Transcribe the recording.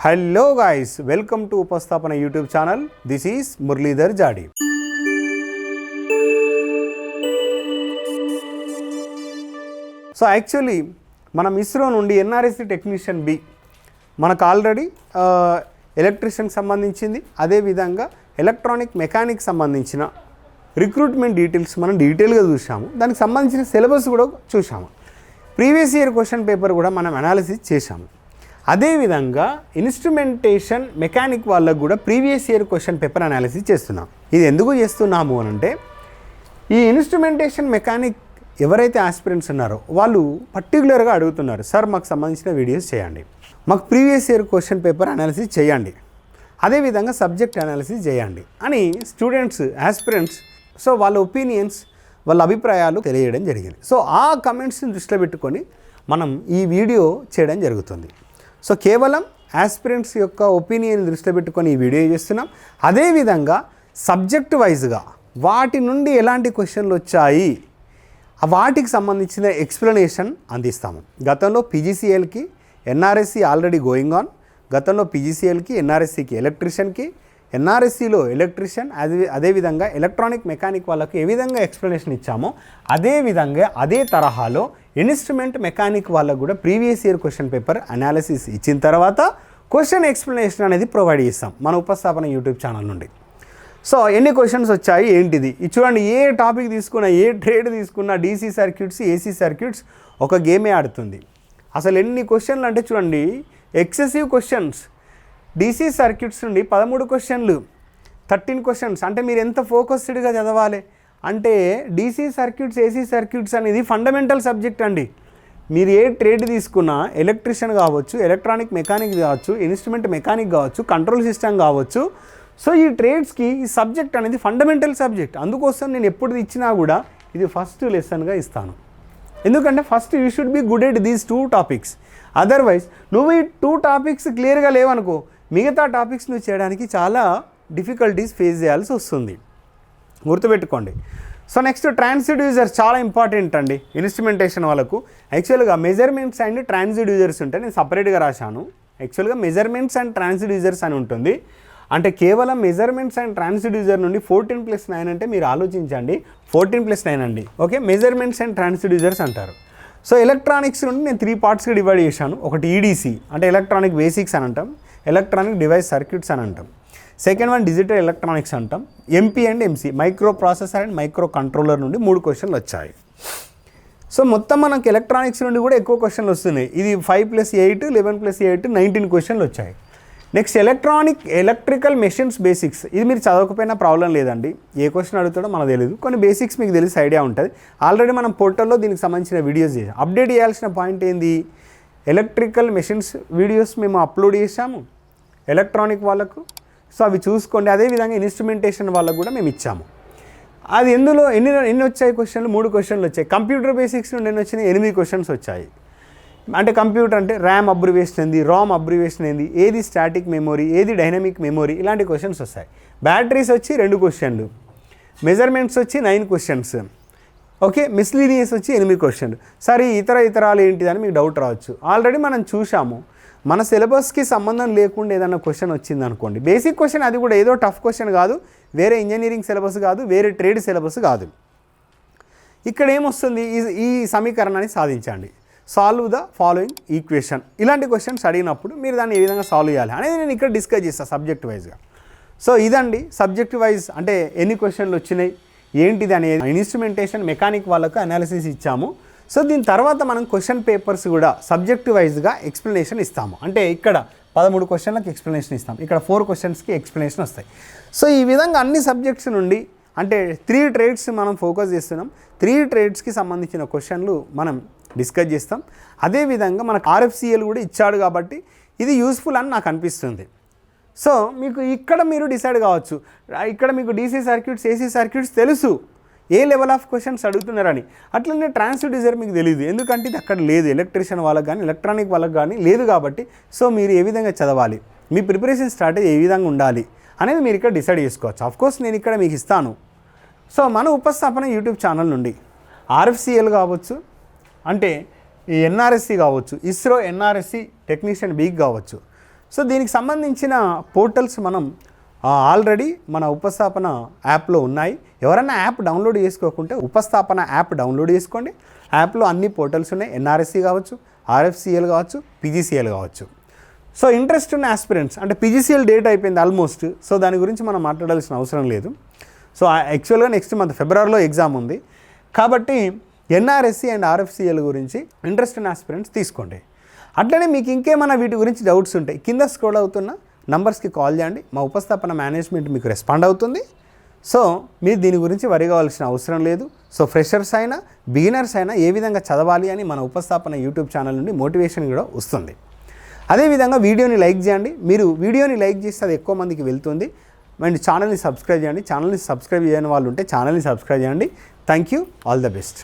Hello guys welcome to Upasthapana YouTube channel this is Muralidhar Jadi so actually మనం ఇస్రో నుండి NRSC technician B మనకు already ఎలక్ట్రిషియన్కి సంబంధించింది. అదేవిధంగా ఎలక్ట్రానిక్ మెకానిక్ సంబంధించిన రిక్రూట్మెంట్ డీటెయిల్స్ మనం డీటెయిల్గా చూసాము దానికి సంబంధించిన సిలబస్ కూడా చూసాము ప్రీవియస్ ఇయర్ క్వశ్చన్ పేపర్ కూడా మనం అనాలిసిస్ చేశాము. అదేవిధంగా ఇన్స్ట్రుమెంటేషన్ మెకానిక్ వాళ్ళకు కూడా previous year question paper analysis చేస్తున్నాం. ఇది ఎందుకు చేస్తున్నాము అని అంటే ఈ ఇన్స్ట్రుమెంటేషన్ మెకానిక్ ఎవరైతే ఆస్పిరెంట్స్ ఉన్నారో వాళ్ళు పర్టికులర్గా అడుగుతున్నారు సార్ మాకు సంబంధించిన వీడియోస్ చేయండి. మాకు previous year question paper analysis చేయండి. అదేవిధంగా సబ్జెక్ట్ అనాలిసిస్ చేయండి. అని స్టూడెంట్స్ ఆస్పిరెంట్స్ సో వాళ్ళ ఒపీనియన్స్ వాళ్ళ అభిప్రాయాలు తెలియడం జరిగింది. సో ఆ కమెంట్స్ని దృష్టిలో పెట్టుకొని మనం ఈ వీడియో చేయడం జరుగుతుంది. సో కేవలం యాస్పిరెంట్స్ యొక్క ఒపీనియన్ దృష్టిలో పెట్టుకొని ఈ వీడియో చేస్తున్నాం. అదేవిధంగా సబ్జెక్ట్ వైజ్గా వాటి నుండి ఎలాంటి క్వశ్చన్లు వచ్చాయి వాటికి సంబంధించిన ఎక్స్ప్లెనేషన్ అందిస్తాము. గతంలో పీజీసీఎల్కి ఎన్ఆర్ఎస్సి ఆల్రెడీ గోయింగ్ ఆన్ గతంలో పీజీసీఎల్కి ఎన్ఆర్ఎస్సికి ఎలక్ట్రిషియన్కి ఎన్ఆర్ఎస్సిలో ఎలక్ట్రిషియన్ అదే అదేవిధంగా ఎలక్ట్రానిక్ మెకానిక్ వాళ్ళకు ఏ విధంగా ఎక్స్ప్లెనేషన్ ఇచ్చామో అదేవిధంగా అదే తరహాలో ఇన్స్ట్రుమెంట్ మెకానిక్ వాళ్ళకు కూడా previous year question paper analysis ఇచ్చిన తర్వాత క్వశ్చన్ ఎక్స్ప్లెనేషన్ అనేది ప్రొవైడ్ చేస్తాం మన ఉపస్థాపన యూట్యూబ్ ఛానల్ నుండి. సో ఎన్ని క్వశ్చన్స్ వచ్చాయి ఏంటిది? ఇది చూడండి ఏ టాపిక్ తీసుకున్నా ఏ ట్రేడ్ తీసుకున్నా డీసీ సర్క్యూట్స్ ఏసీ సర్క్యూట్స్ ఒక గేమే ఆడుతుంది. అసలు ఎన్ని క్వశ్చన్లు అంటే చూడండి ఎక్సెసివ్ క్వశ్చన్స్ డీసీ సర్క్యూట్స్ నుండి పదమూడు క్వశ్చన్లు థర్టీన్ క్వశ్చన్స్ అంటే మీరు ఎంత ఫోకస్డ్గా చదవాలి? అంటే డీసీ సర్క్యూట్స్ ఏసీ సర్క్యూట్స్ అనేది ఫండమెంటల్ సబ్జెక్ట్ అండి. మీరు ఏ ట్రేడ్ తీసుకున్నా ఎలక్ట్రిషియన్ కావచ్చు ఎలక్ట్రానిక్ మెకానిక్ కావచ్చు ఇన్స్ట్రుమెంట్ మెకానిక్ కావచ్చు కంట్రోల్ సిస్టమ్ కావచ్చు. సో ఈ ట్రేడ్స్కి ఈ సబ్జెక్ట్ అనేది ఫండమెంటల్ సబ్జెక్ట్ అందుకోసం నేను ఎప్పుడు ఇచ్చినా కూడా ఇది ఫస్ట్ లెసన్గా ఇస్తాను. ఎందుకంటే first you should be good at these two topics otherwise నువ్వు ఈ టూ టాపిక్స్ క్లియర్గా లేవనుకో మిగతా టాపిక్స్ నువ్వు చేయడానికి చాలా డిఫికల్టీస్ ఫేస్ చేయాల్సి వస్తుంది. గుర్తుపెట్టుకోండి. సో నెక్స్ట్ ట్రాన్స్డ్యూజర్స్ చాలా ఇంపార్టెంట్ అండి. ఇన్స్ట్రుమెంటేషన్ వాళ్ళకు. యాక్చువల్గా మెజర్మెంట్స్ అండ్ ట్రాన్స్డ్యూజర్స్ ఉంటాయి నేను సపరేట్గా రాశాను. యాక్చువల్గా మెజర్మెంట్స్ అండ్ ట్రాన్స్డ్యూజర్స్ అని ఉంటుంది. అంటే కేవలం మెజర్మెంట్స్ అండ్ ట్రాన్స్డ్యూజర్ నుండి ఫోర్టీన్ ప్లస్ నైన్ అంటే మీరు ఆలోచించండి. ఫోర్టీన్ ప్లస్ నైన్ అండి. ఓకే? మెజర్మెంట్స్ అండ్ ట్రాన్స్డ్యూజర్స్ అంటారు. సో ఎలక్ట్రానిక్స్ నుండి నేను త్రీ పార్ట్స్గా డివైడ్ చేశాను. ఒకటి ఈడీసీ అంటే ఎలక్ట్రానిక్ బేసిక్స్ అని అంటాం. ఎలక్ట్రానిక్ డివైస్ సర్క్యూట్స్ అని అంటాం. సెకండ్ వన్ డిజిటల్ ఎలక్ట్రానిక్స్ అంటాం. MP and MC microprocessor and microcontroller నుండి మూడు క్వశ్చన్లు వచ్చాయి. సో మొత్తం మనకి ఎలక్ట్రానిక్స్ నుండి కూడా ఎక్కువ క్వశ్చన్లు వస్తున్నాయి. ఇది five plus eight eleven plus eight nineteen క్వశ్చన్లు వచ్చాయి. Next electronic electrical machines basics ఇది మీరు చదవకపోయినా ప్రాబ్లం లేదండి. ఏ క్వశ్చన్ అడుగుతాడో మనకు తెలియదు కొన్ని బేసిక్స్ మీకు తెలిసి ఐడియా ఉంటుంది. ఆల్రెడీ మనం పోర్టల్లో దీనికి సంబంధించిన వీడియోస్ చేసాం అప్డేట్ చేయాల్సిన పాయింట్ ఏంది? ఎలక్ట్రికల్ మెషిన్స్ వీడియోస్ మేము అప్లోడ్ చేసాము ఎలక్ట్రానిక్ వాళ్ళకు. సో అవి చూసుకోండి అదేవిధంగా ఇన్స్ట్రుమెంటేషన్ వాళ్ళకు కూడా మేము ఇచ్చాము. అది ఎందులో ఎన్ని ఎన్ని వచ్చాయి క్వశ్చన్లు? మూడు క్వశ్చన్లు వచ్చాయి. కంప్యూటర్ బేసిక్స్ నుండి ఎన్ని వచ్చినాయి? ఎనిమిది క్వశ్చన్స్ వచ్చాయి. అంటే కంప్యూటర్ అంటే ర్యామ్ అబ్రివేషన్ ఏంది? రామ్ అబ్రివేషన్ ఏంది? ఏది స్టాటిక్ మెమొరీ? ఏది డైనమిక్ మెమొరీ? ఇలాంటి క్వశ్చన్స్ వస్తాయి. బ్యాటరీస్ వచ్చి రెండు క్వశ్చన్లు. మెజర్మెంట్స్ వచ్చి నైన్ క్వశ్చన్స్. ఓకే మిస్లీనియస్ వచ్చి ఎనిమిది క్వశ్చన్ సరే ఇతర ఇతరాలు ఏంటిదని మీకు డౌట్ రావచ్చు. ఆల్రెడీ మనం చూసాము మన సిలబస్కి సంబంధం లేకుండా ఏదైనా క్వశ్చన్ వచ్చింది అనుకోండి బేసిక్ క్వశ్చన్ అది కూడా ఏదో టఫ్ క్వశ్చన్ కాదు. వేరే ఇంజనీరింగ్ సిలబస్ కాదు వేరే ట్రేడ్ సిలబస్ కాదు. ఇక్కడ ఏమొస్తుంది? ఈ ఈ సమీకరణాన్ని సాధించండి. సాల్వ్ ద ఫాలోయింగ్ ఈక్వేషన్ ఇలాంటి క్వశ్చన్స్ అడిగినప్పుడు మీరు దాన్ని ఏ విధంగా సాల్వ్ చేయాలి అనేది నేను ఇక్కడ డిస్కస్ చేస్తాను సబ్జెక్ట్ వైజ్గా సో ఇదండి. సబ్జెక్ట్ వైజ్ అంటే ఎన్ని క్వశ్చన్లు వచ్చినాయి? ఏంటిది అనేది ఇన్స్ట్రుమెంటేషన్ మెకానిక్ వాళ్ళకు అనాలిసిస్ ఇచ్చాము. సో దీని తర్వాత మనం క్వశ్చన్ పేపర్స్ కూడా సబ్జెక్ట్ వైజ్గా ఎక్స్ప్లెనేషన్ ఇస్తాము. అంటే ఇక్కడ పదమూడు క్వశ్చన్లకు ఎక్స్ప్లెనేషన్ ఇస్తాం. ఇక్కడ ఫోర్ క్వశ్చన్స్కి ఎక్స్ప్లెనేషన్ వస్తాయి. సో ఈ విధంగా అన్ని సబ్జెక్ట్స్ నుండి అంటే త్రీ ట్రేడ్స్ మనం ఫోకస్ చేస్తున్నాం. త్రీ ట్రేడ్స్కి సంబంధించిన క్వశ్చన్లు మనం డిస్కస్ చేస్తాం. అదేవిధంగా మనకు ఆర్ఎఫ్సిఎల్ కూడా ఇచ్చాడు కాబట్టి ఇది యూస్ఫుల్ అని నాకు అనిపిస్తుంది. సో మీకు ఇక్కడ మీరు డిసైడ్ కావచ్చు. ఇక్కడ మీకు డీసీ సర్క్యూట్స్ ఏసీ సర్క్యూట్స్ తెలుసు. ఏ లెవెల్ ఆఫ్ క్వశ్చన్స్ అడుగుతున్నారని. అట్లనే ట్రాన్స్డ్యూసర్ మీకు తెలియదు ఎందుకంటే ఇది అక్కడ లేదు. ఎలక్ట్రీషియన్ వాళ్ళకి కానీ ఎలక్ట్రానిక్ వాళ్ళకి కానీ లేదు కాబట్టి సో మీరు ఏ విధంగా చదవాలి? మీ ప్రిపరేషన్ స్ట్రాటజీ ఏ విధంగా ఉండాలి? అనేది మీరు ఇక్కడ డిసైడ్ చేసుకోవచ్చు. అఫ్కోర్స్ నేను ఇక్కడ మీకు ఇస్తాను. సో మన ఉపస్థాపన యూట్యూబ్ ఛానల్ నుండి ఆర్ఎఫ్సిఎల్ కావచ్చు అంటే ఈ ఎన్ఆర్ఎస్సి కావచ్చు ఇస్రో ఎన్ఆర్ఎస్సి టెక్నీషియన్ బీక్ కావచ్చు. సో దీనికి సంబంధించిన పోర్టల్స్ మనం ఆల్రెడీ మన ఉపస్థాపన యాప్లో ఉన్నాయి. ఎవరైనా యాప్ డౌన్లోడ్ చేసుకోకుంటే ఉపస్థాపన యాప్ డౌన్లోడ్ చేసుకోండి. యాప్లో అన్ని పోర్టల్స్ ఉన్నాయి. ఎన్ఆర్ఎస్సి కావచ్చు ఆర్ఎఫ్సిఎల్ కావచ్చు పీజీసీఎల్ కావచ్చు. సో ఇంట్రెస్ట్ ఉన్న ఆస్పిరెంట్స్ అంటే పీజీసీఎల్ డేట్ అయిపోయింది ఆల్మోస్ట్. సో దాని గురించి మనం మాట్లాడాల్సిన అవసరం లేదు. సో యాక్చువల్గా నెక్స్ట్ మంత్ ఫిబ్రవరిలో ఎగ్జామ్ ఉంది. కాబట్టి ఎన్ఆర్ఎస్సి అండ్ ఆర్ఎఫ్సిఎల్ గురించి ఇంట్రెస్ట్ ఉన్న ఆస్పిరెంట్స్ తీసుకోండి. అట్లనే మీకు ఇంకేమైనా వీటి గురించి డౌట్స్ ఉంటాయి కింద స్క్రోల్ అవుతున్న నంబర్స్కి కాల్ చేయండి. మా ఉపస్థాపన మేనేజ్మెంట్ మీకు రెస్పాండ్ అవుతుంది. సో మీరు దీని గురించి వరి కావాల్సిన అవసరం లేదు. సో ఫ్రెషర్స్ అయినా బిగినర్స్ అయినా ఏ విధంగా చదవాలి అని మన ఉపస్థాపన యూట్యూబ్ ఛానల్ నుండి మోటివేషన్ కూడా వస్తుంది. అదేవిధంగా వీడియోని లైక్ చేయండి. మీరు వీడియోని లైక్ చేస్తే అది ఎక్కువ మందికి వెళ్తుంది. అండ్ ఛానల్ని సబ్స్క్రైబ్ చేయండి. ఛానల్ని సబ్స్క్రైబ్ చేయని వాళ్ళు ఉంటే ఛానల్ని సబ్స్క్రైబ్ చేయండి. Thank you. All the best.